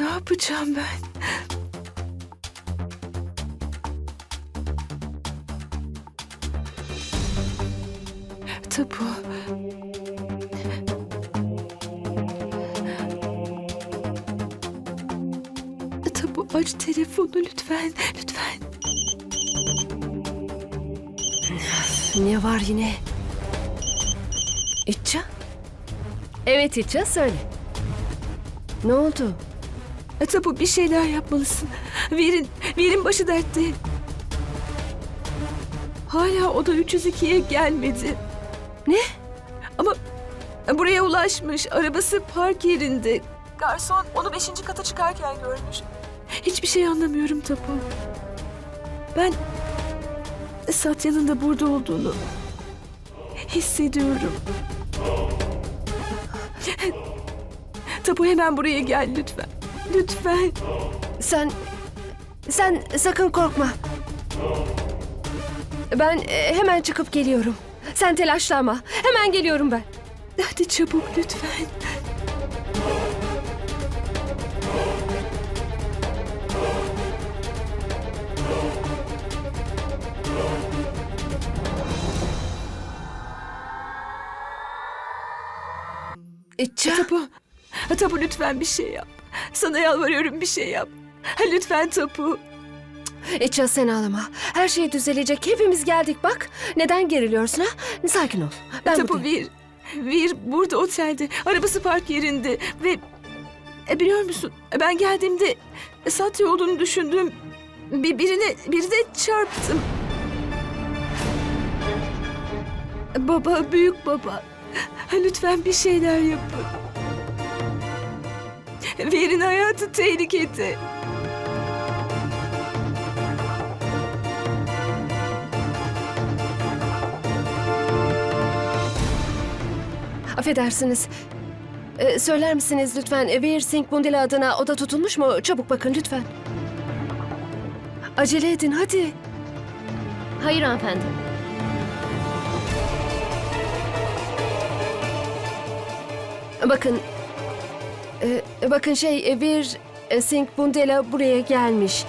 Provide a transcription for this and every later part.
Ne yapacağım ben? Tapu. Tapu aç telefonu lütfen. Lütfen. Ne var yine? İtça? Evet İtça söyle. Ne oldu? Tapu bir şeyler yapmalısın. Verin, verin başı dertte. Hala oda 302'ye gelmedi. Ne? Ama buraya ulaşmış. Arabası park yerinde. Garson onu 5. kata çıkarken görmüş. Hiçbir şey anlamıyorum Tapu. Ben Satya'nın da burada olduğunu hissediyorum. Tapu hemen buraya gel lütfen. Lütfen. Sen... Sen sakın korkma. Ben e, hemen çıkıp geliyorum. Sen telaşlanma. Hemen geliyorum ben. Hadi çabuk lütfen. İtça. Tapu. Tapu lütfen bir şey yap. Sana yalvarıyorum bir şey yap. Ha, Lütfen Tapu. İtça sen ağlama. Her şey düzelecek. Hepimiz geldik bak. Neden geriliyorsun ha? Sakin ol. Ben Tapu buradayım. bir. Bir burada otelde. Arabası park yerinde. Ve e, biliyor musun ben geldiğimde Satya olduğunu düşündüm. Bir, birine, birine çarptım. Baba, büyük baba. Ha, Lütfen bir şeyler yapın. Verin hayatı tehlikede. Affedersiniz. Ee, söyler misiniz lütfen Veer Singh Bundela adına oda tutulmuş mu? Çabuk bakın lütfen. Acele edin hadi. Hayır hanımefendi. Bakın. E, bakın şey e, Veer e, Bundela buraya gelmiş.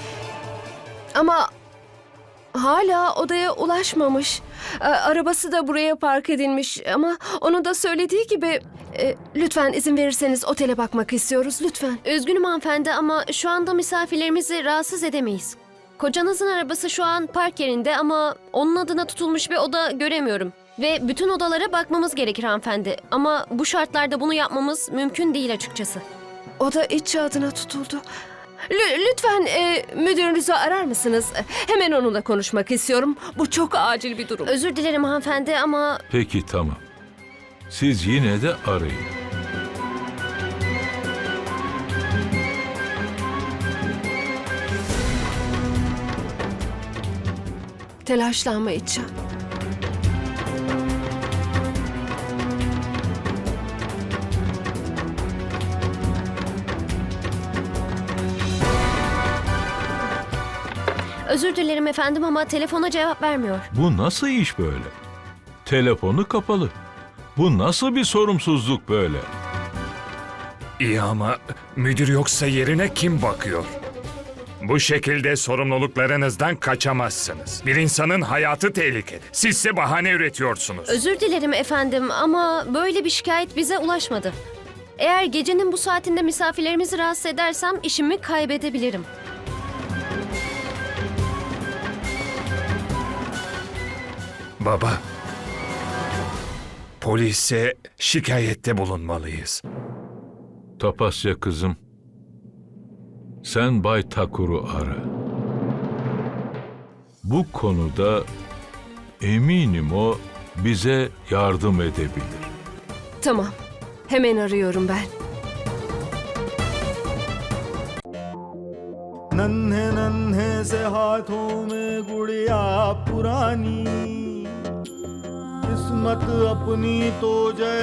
Ama hala odaya ulaşmamış. E, arabası da buraya park edilmiş ama onun da söylediği gibi e, lütfen izin verirseniz otele bakmak istiyoruz lütfen. Üzgünüm hanımefendi ama şu anda misafirlerimizi rahatsız edemeyiz. Kocanızın arabası şu an park yerinde ama onun adına tutulmuş bir oda göremiyorum. Ve bütün odalara bakmamız gerekir hanımefendi. Ama bu şartlarda bunu yapmamız mümkün değil açıkçası. O da iç adına tutuldu. Lü- lütfen e, müdürünüzü arar mısınız? Hemen onunla konuşmak istiyorum. Bu çok acil bir durum. Özür dilerim hanımefendi ama Peki tamam. Siz yine de arayın. Telaşlanma İtça. Özür dilerim efendim ama telefona cevap vermiyor. Bu nasıl iş böyle? Telefonu kapalı. Bu nasıl bir sorumsuzluk böyle? İyi ama müdür yoksa yerine kim bakıyor? Bu şekilde sorumluluklarınızdan kaçamazsınız. Bir insanın hayatı tehlikede. Sizse bahane üretiyorsunuz. Özür dilerim efendim ama böyle bir şikayet bize ulaşmadı. Eğer gecenin bu saatinde misafirlerimizi rahatsız edersem işimi kaybedebilirim. Baba, polise şikayette bulunmalıyız. Tapasya kızım. Sen Bay Takur'u ara. Bu konuda eminim o bize yardım edebilir. Tamam. Hemen arıyorum ben. नन्हे नन्हे से हाथों में गुड़िया पुरानी किस्मत अपनी तो जैसे